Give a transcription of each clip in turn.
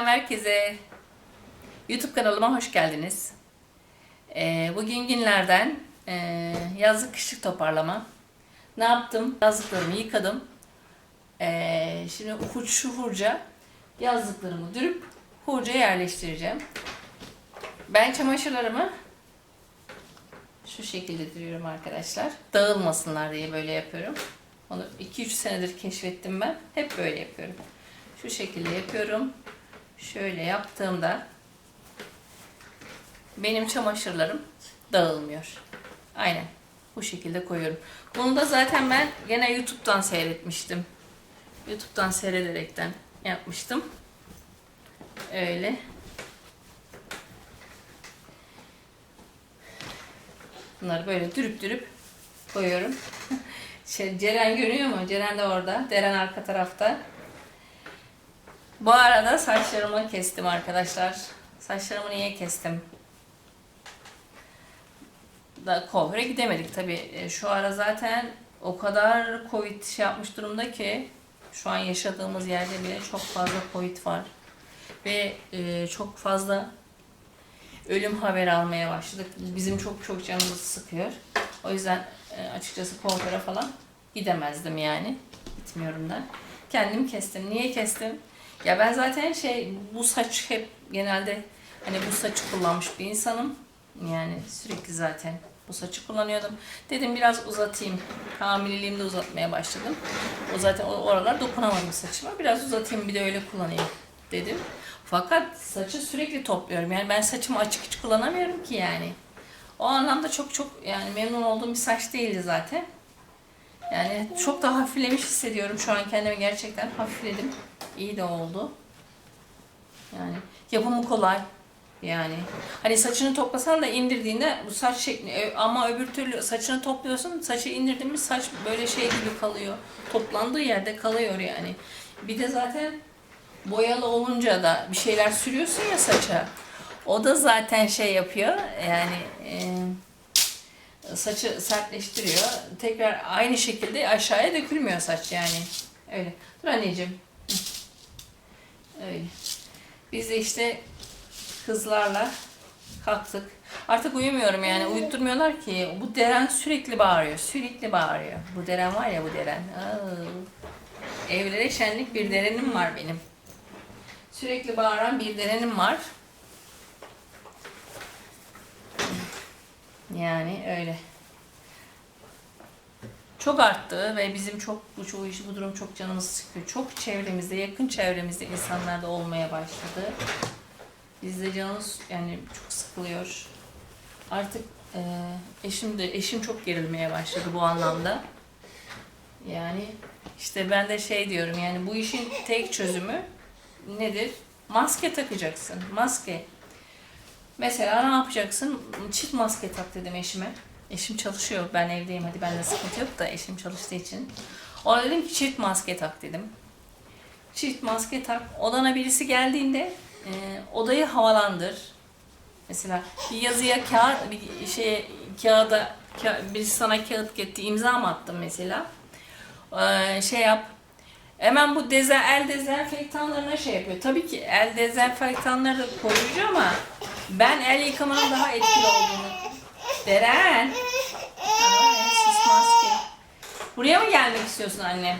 Selam herkese. YouTube kanalıma hoş geldiniz. Ee, bugün günlerden e, yazlık kışlık toparlama. Ne yaptım? Yazlıklarımı yıkadım. Ee, şimdi hurç hurca yazlıklarımı dürüp hurca yerleştireceğim. Ben çamaşırlarımı şu şekilde dürüyorum arkadaşlar. Dağılmasınlar diye böyle yapıyorum. Onu 2-3 senedir keşfettim ben. Hep böyle yapıyorum. Şu şekilde yapıyorum. Şöyle yaptığımda benim çamaşırlarım dağılmıyor. Aynen. Bu şekilde koyuyorum. Bunu da zaten ben gene YouTube'dan seyretmiştim. YouTube'dan seyrederekten yapmıştım. Öyle. Bunları böyle dürüp dürüp koyuyorum. Şey, Ceren görüyor mu? Ceren de orada. Deren arka tarafta. Bu arada saçlarımı kestim arkadaşlar. Saçlarımı niye kestim? Da kuaföre gidemedik tabi. Şu ara zaten o kadar Covid şey yapmış durumda ki şu an yaşadığımız yerde bile çok fazla Covid var. Ve e, çok fazla ölüm haberi almaya başladık. Bizim çok çok canımızı sıkıyor. O yüzden e, açıkçası kuaföre falan gidemezdim yani. Gitmiyorum da. Kendim kestim. Niye kestim? Ya ben zaten şey bu saç hep genelde hani bu saçı kullanmış bir insanım. Yani sürekli zaten bu saçı kullanıyordum. Dedim biraz uzatayım. Hamileliğimde uzatmaya başladım. O zaten oralar dokunamadım saçıma. Biraz uzatayım bir de öyle kullanayım dedim. Fakat saçı sürekli topluyorum. Yani ben saçımı açık hiç kullanamıyorum ki yani. O anlamda çok çok yani memnun olduğum bir saç değildi zaten. Yani çok daha hafiflemiş hissediyorum şu an kendimi gerçekten hafifledim. İyi de oldu. Yani yapımı kolay. Yani hani saçını toplasan da indirdiğinde bu saç şekli Ö- ama öbür türlü saçını topluyorsun saçı indirdiğinde saç böyle şey gibi kalıyor. Toplandığı yerde kalıyor yani. Bir de zaten boyalı olunca da bir şeyler sürüyorsun ya saça. O da zaten şey yapıyor yani e, saçı sertleştiriyor. Tekrar aynı şekilde aşağıya dökülmüyor saç yani. Öyle. Dur anneciğim. Öyle. Biz de işte kızlarla kalktık. Artık uyumuyorum yani. Uyutturmuyorlar ki. Bu Deren sürekli bağırıyor. Sürekli bağırıyor. Bu Deren var ya bu Deren. Aa. Evlere şenlik bir Deren'im var benim. Sürekli bağıran bir Deren'im var. Yani öyle. Çok arttı ve bizim çok bu çoğu iş bu durum çok canımızı sıkıyor. Çok çevremizde, yakın çevremizde insanlar da olmaya başladı. Bizde canımız yani çok sıkılıyor. Artık e, eşim de eşim çok gerilmeye başladı bu anlamda. Yani işte ben de şey diyorum yani bu işin tek çözümü nedir? Maske takacaksın. Maske. Mesela ne yapacaksın? Çift maske tak dedim eşime. Eşim çalışıyor. Ben evdeyim. Hadi bende sıkıntı yok da eşim çalıştığı için. Ona dedim ki çift maske tak dedim. Çift maske tak. Odana birisi geldiğinde e, odayı havalandır. Mesela bir yazıya kağıt, bir şey kağıda ka- birisi sana kağıt getirdi, imza mı attın mesela? Ee, şey yap. Hemen bu deze, el dezenfektanlarına şey yapıyor. Tabii ki el dezenfektanları koruyucu ama ben el yıkamanın daha etkili olduğunu. Deren. Aa, sis maske. Buraya mı gelmek istiyorsun anne?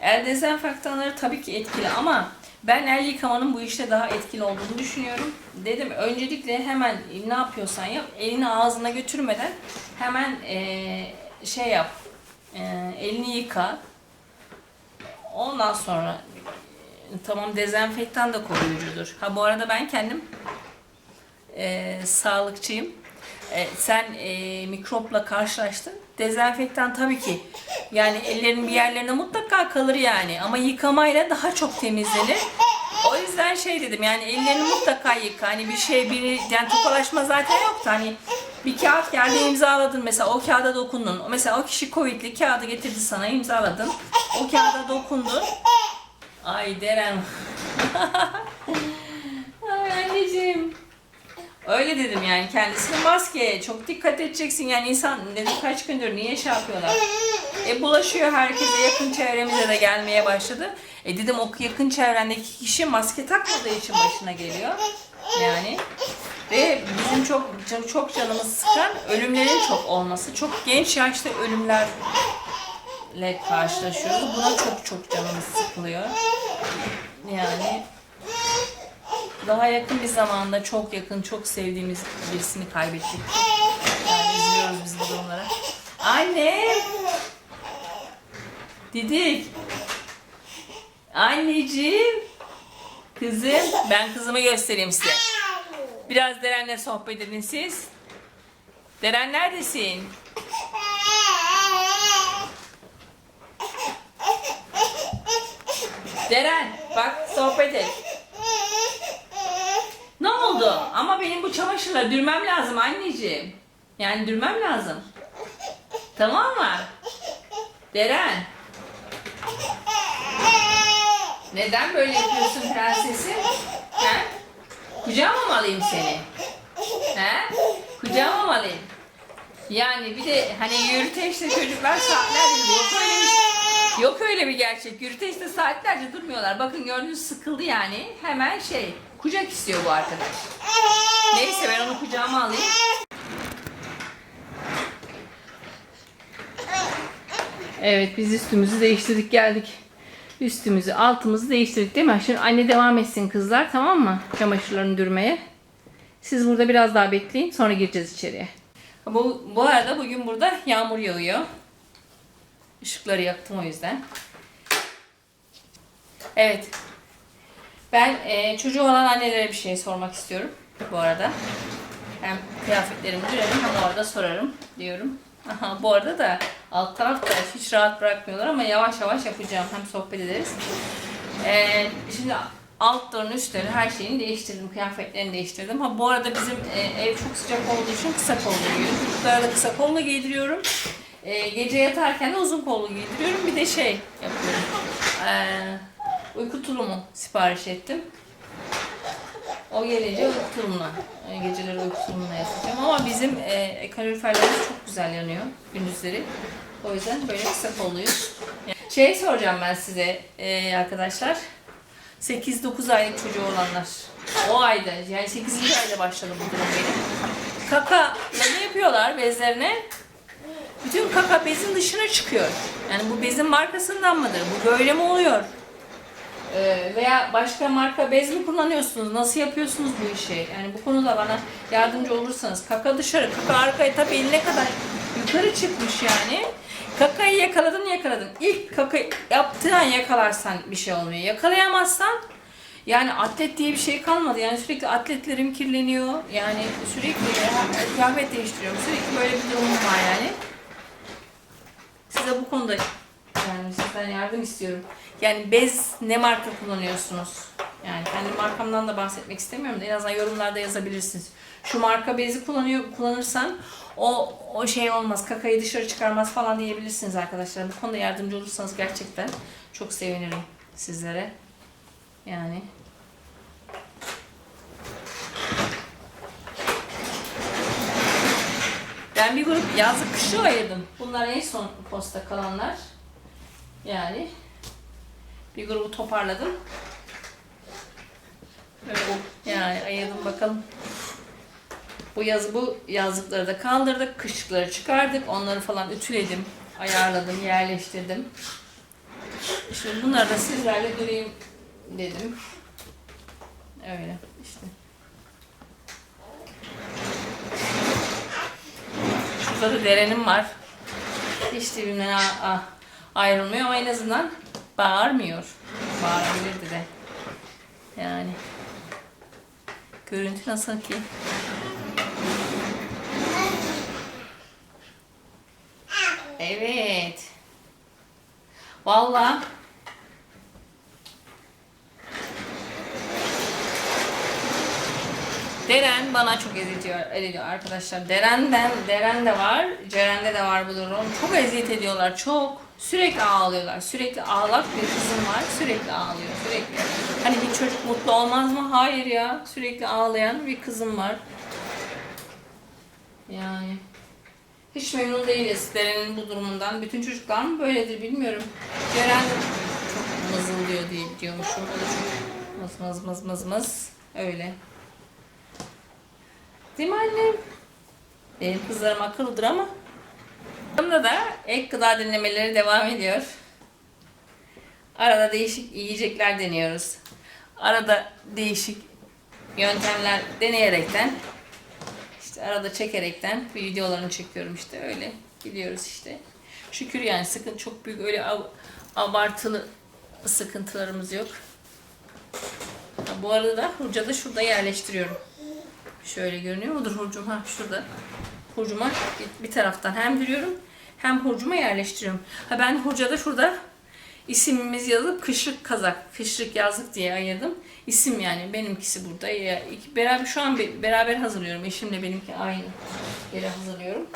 El dezenfektanları tabii ki etkili ama ben el yıkamanın bu işte daha etkili olduğunu düşünüyorum. Dedim öncelikle hemen ne yapıyorsan yap. Elini ağzına götürmeden hemen eee, şey yap. Eee, elini yıka. Ondan sonra e, tamam dezenfektan da koruyucudur. Ha bu arada ben kendim e, sağlıkçıyım. E, sen e, mikropla karşılaştın. Dezenfektan tabii ki yani ellerin bir yerlerine mutlaka kalır yani ama yıkamayla daha çok temizlenir. O yüzden şey dedim yani ellerini mutlaka yıka. Hani bir şey biri yani tokalaşma zaten yoktu. Hani bir kağıt geldi imzaladın mesela o kağıda dokundun. Mesela o kişi Covid'li kağıdı getirdi sana imzaladın. O kağıda dokundun. Ay Deren. Ay anneciğim. Öyle dedim yani kendisine maske çok dikkat edeceksin yani insan dedim kaç gündür niye şey yapıyorlar. E bulaşıyor herkese yakın çevremize de gelmeye başladı. E dedim o yakın çevrendeki kişi maske takmadığı için başına geliyor. Yani ve bizim çok çok, çok canımız sıkan ölümlerin çok olması. Çok genç yaşta ölümlerle karşılaşıyoruz. Buna çok çok canımız sıkılıyor. Yani daha yakın bir zamanda çok yakın, çok sevdiğimiz birisini kaybettik. Yani üzülüyoruz biz bu durumlara. Anne! Didik! Anneciğim! Kızım, ben kızımı göstereyim size. Biraz Deren'le sohbet edin siz. Deren neredesin? Deren, bak sohbet et. Ama benim bu çamaşırla dürmem lazım anneciğim. Yani dürmem lazım. Tamam mı? Deren. Neden böyle yapıyorsun prensesi? He? Kucağıma mı alayım seni? He? Kucağıma mı alayım? Yani bir de hani yürüteçte çocuklar saatlerce yok öyle bir yok öyle bir gerçek. Yürüteçte saatlerce durmuyorlar. Bakın gördüğünüz sıkıldı yani. Hemen şey kucak istiyor bu arkadaş. Neyse ben onu kucağıma alayım. Evet biz üstümüzü değiştirdik geldik. Üstümüzü altımızı değiştirdik değil mi? Şimdi anne devam etsin kızlar tamam mı? Çamaşırlarını dürmeye. Siz burada biraz daha bekleyin sonra gireceğiz içeriye. Bu, bu arada bugün burada yağmur yağıyor. Işıkları yaktım o yüzden. Evet. Ben e, çocuğu olan annelere bir şey sormak istiyorum bu arada. Hem kıyafetlerimi dürelim hem orada sorarım diyorum. Aha, bu arada da alt tarafta hiç rahat bırakmıyorlar ama yavaş yavaş yapacağım. Hem sohbet ederiz. E, şimdi altlarını üstlerini her şeyini değiştirdim. Kıyafetlerini değiştirdim. Ha bu arada bizim e, ev çok sıcak olduğu için kısa kollu giyiyorum. Çocuklara da kısa kollu giydiriyorum. E, gece yatarken de uzun kollu giydiriyorum. Bir de şey yapıyorum. E, uyku tulumu sipariş ettim. O gelince uyku tulumuna, e, geceleri uyku tulumuna yatacağım. Ama bizim e, kaloriferlerimiz çok güzel yanıyor gündüzleri. O yüzden böyle kısa kolluyuz. Şey soracağım ben size e, arkadaşlar. 8-9 aylık çocuğu olanlar. O ayda yani 8. ayda başladı bu durum benim. Kaka ne yapıyorlar bezlerine? Bütün kaka bezin dışına çıkıyor. Yani bu bezin markasından mıdır? Bu böyle mi oluyor? Ee, veya başka marka bez mi kullanıyorsunuz? Nasıl yapıyorsunuz bu işi? Yani bu konuda bana yardımcı olursanız. Kaka dışarı, kaka arkaya tabii eline kadar yukarı çıkmış yani. Kakayı yakaladın yakaladın. İlk kaka yaptığın an yakalarsan bir şey olmuyor. Yakalayamazsan yani atlet diye bir şey kalmadı. Yani sürekli atletlerim kirleniyor. Yani sürekli ya, kıyafet değiştiriyorum. Sürekli böyle bir durumum var yani. Size bu konuda yani sizden yardım istiyorum. Yani bez ne marka kullanıyorsunuz? Yani kendi markamdan da bahsetmek istemiyorum en azından yorumlarda yazabilirsiniz. Şu marka bezi kullanıyor kullanırsan o o şey olmaz, kakayı dışarı çıkarmaz falan diyebilirsiniz arkadaşlar. Bu konuda yardımcı olursanız gerçekten çok sevinirim sizlere. Yani Ben bir grup yazlık kışı ayırdım. Bunlar en son posta kalanlar. Yani bir grubu toparladım. Yani ayırdım bakalım. Bu yaz bu yazlıkları da kaldırdık, kışlıkları çıkardık, onları falan ütüledim, ayarladım, yerleştirdim. Şimdi bunları da sizlerle göreyim dedim. Öyle işte. Şurada da derenim var. Hiç dibimden a- a- ayrılmıyor ama en azından bağırmıyor. Bağırabilirdi de. Yani. Görüntü nasıl ki? Evet. Vallahi Deren bana çok eziyet ediyor arkadaşlar. Deren'den, Deren de var, Ceren'de de var bu durum. Çok eziyet ediyorlar, çok. Sürekli ağlıyorlar. Sürekli ağlak bir kızım var. Sürekli ağlıyor, sürekli. Hani bir çocuk mutlu olmaz mı? Hayır ya. Sürekli ağlayan bir kızım var. Yani hiç memnun değiliz Deren'in bu durumundan. Bütün çocuklar mı böyledir bilmiyorum. Ceren çok mızıldıyor diye biliyormuşum. Mız mız mız mız mız. Öyle. Değil mi annem? Benim kızlarım akıllıdır ama. Bunda da ek gıda denemeleri devam ediyor. Arada değişik yiyecekler deniyoruz. Arada değişik yöntemler deneyerekten işte arada çekerekten videolarını çekiyorum işte öyle gidiyoruz işte. Şükür yani sıkıntı çok büyük öyle av- abartılı sıkıntılarımız yok. Ha, Bu arada da hurca da şurada yerleştiriyorum. Şöyle görünüyor mudur hurcum? Ha şurada. Hurcuma bir- taraftan hem dürüyorum hem hurcuma yerleştiriyorum. Ha ben hurcada şurada isimimiz yazıp kışlık kazak, kışlık yazlık diye ayırdım. İsim yani benimkisi burada. Beraber şu an be- beraber hazırlıyorum. Eşimle benimki aynı yere hazırlıyorum.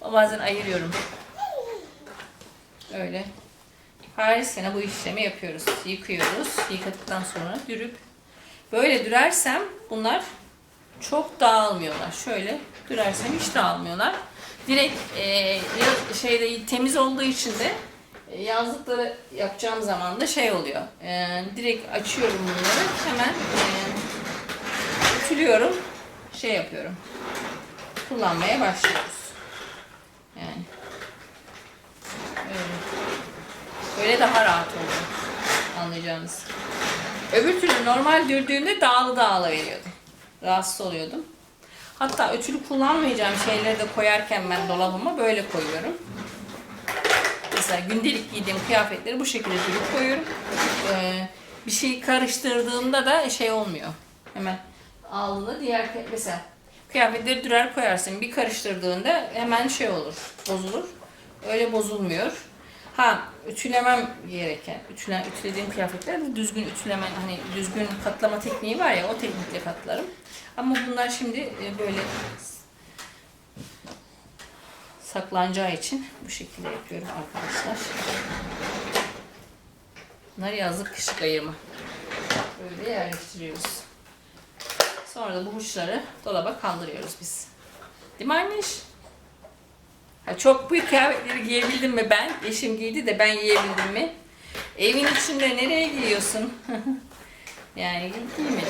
Bazen ayırıyorum. Öyle. Her sene bu işlemi yapıyoruz. Yıkıyoruz. Yıkadıktan sonra dürüp böyle dürersem bunlar çok dağılmıyorlar. Şöyle dürersem hiç dağılmıyorlar. Direkt e, şeyde temiz olduğu için de e, yazlıkları yapacağım zaman da şey oluyor. E, direkt açıyorum bunları. Hemen e. Şey yapıyorum. Kullanmaya başlıyoruz. Yani. Öyle. Öyle daha rahat oluyor. Anlayacağınız. Öbür türlü normal dürdüğümde dağılı dağılı veriyordu. Rahatsız oluyordum. Hatta ötülü kullanmayacağım şeyleri de koyarken ben dolabıma böyle koyuyorum. Mesela gündelik giydiğim kıyafetleri bu şekilde dürüp koyuyorum. Ee, bir şey karıştırdığımda da şey olmuyor. Hemen aldığında diğer mesela kıyafetleri dürer koyarsın. Bir karıştırdığında hemen şey olur, bozulur. Öyle bozulmuyor. Ha, ütülemem gereken, ütülen, ütülediğim kıyafetler de düzgün ütülemen, hani düzgün katlama tekniği var ya, o teknikle katlarım. Ama bunlar şimdi e, böyle saklanacağı için bu şekilde yapıyorum arkadaşlar. Bunlar yazlık kışlık ayırma. Böyle yerleştiriyoruz. Sonra da bu uçları dolaba kaldırıyoruz biz. Değil mi anneş? Ha, çok büyük kıyafetleri giyebildim mi ben? Eşim giydi de ben giyebildim mi? Evin içinde nereye giyiyorsun? yani giymedim.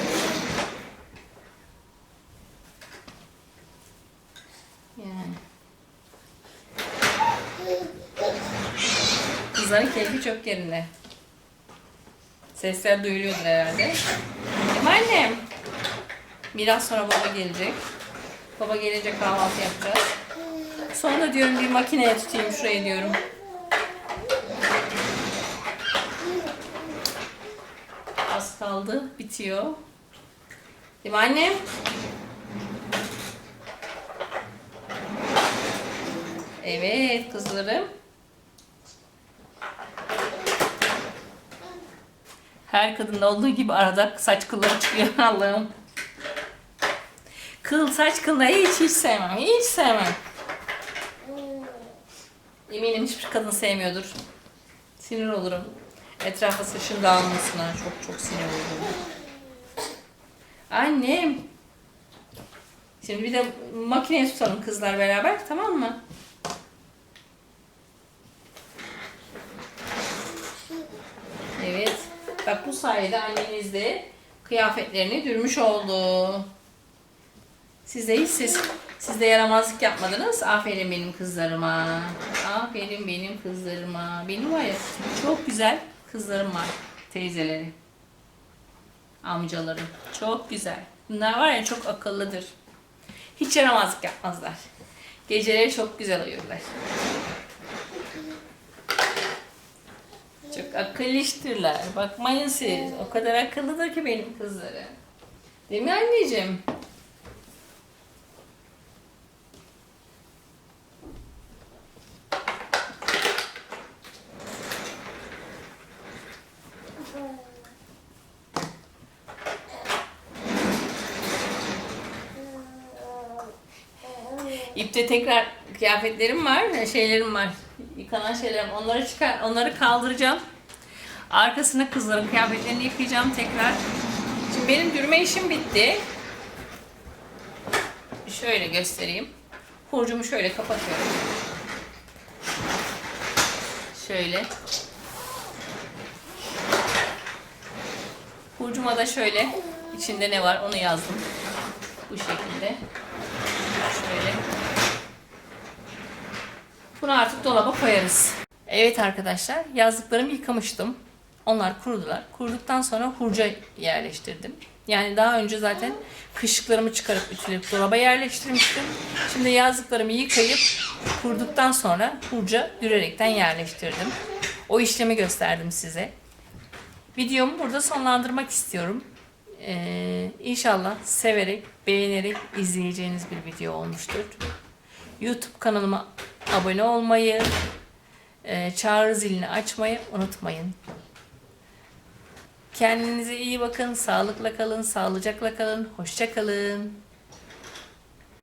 Yani. Kızların keyfi çok yerinde. Sesler duyuluyordur herhalde. Mi annem? Biraz sonra baba gelecek. Baba gelince kahvaltı yapacağız. Sonra diyorum bir makineye tutayım şurayı diyorum. Az kaldı. Bitiyor. Değil mi annem? Evet kızlarım. Her kadında olduğu gibi arada saç kılları çıkıyor Allah'ım. Kıl saç kılları hiç hiç sevmem. Hiç sevmem. Eminim hiçbir kadın sevmiyordur. Sinir olurum. Etrafa saçın dağılmasına çok çok sinir olurum. Annem. Şimdi bir de makineye tutalım kızlar beraber tamam mı? Evet. Bak bu sayede anneniz de kıyafetlerini dürmüş oldu. Siz hiç siz, siz de yaramazlık yapmadınız. Aferin benim kızlarıma. Aferin benim kızlarıma. Benim var ya çok güzel kızlarım var. Teyzeleri. Amcalarım. Çok güzel. Bunlar var ya çok akıllıdır. Hiç yaramazlık yapmazlar. Geceleri çok güzel uyurlar. Çok akıllı iştirler. Bakmayın siz. O kadar akıllıdır ki benim kızlarım. Değil mi anneciğim? İpte tekrar kıyafetlerim var, şeylerim var. Yıkanan şeylerim. Onları çıkar, onları kaldıracağım. Arkasına kızların kıyafetlerini yıkayacağım tekrar. Şimdi benim dürme işim bitti. şöyle göstereyim. Hurcumu şöyle kapatıyorum. Şöyle. Hurcuma da şöyle içinde ne var onu yazdım. Bu şekilde. Şöyle. Bunu artık dolaba koyarız. Evet arkadaşlar yazdıklarımı yıkamıştım. Onlar kurudular. Kuruduktan sonra hurca yerleştirdim. Yani daha önce zaten kışlıklarımı çıkarıp ütüleyip dolaba yerleştirmiştim. Şimdi yazdıklarımı yıkayıp kuruduktan sonra hurca dürerekten yerleştirdim. O işlemi gösterdim size. Videomu burada sonlandırmak istiyorum. Ee, inşallah severek, beğenerek izleyeceğiniz bir video olmuştur. YouTube kanalıma abone olmayı, e, çağrı zilini açmayı unutmayın. Kendinize iyi bakın, sağlıkla kalın, sağlıcakla kalın, hoşça kalın.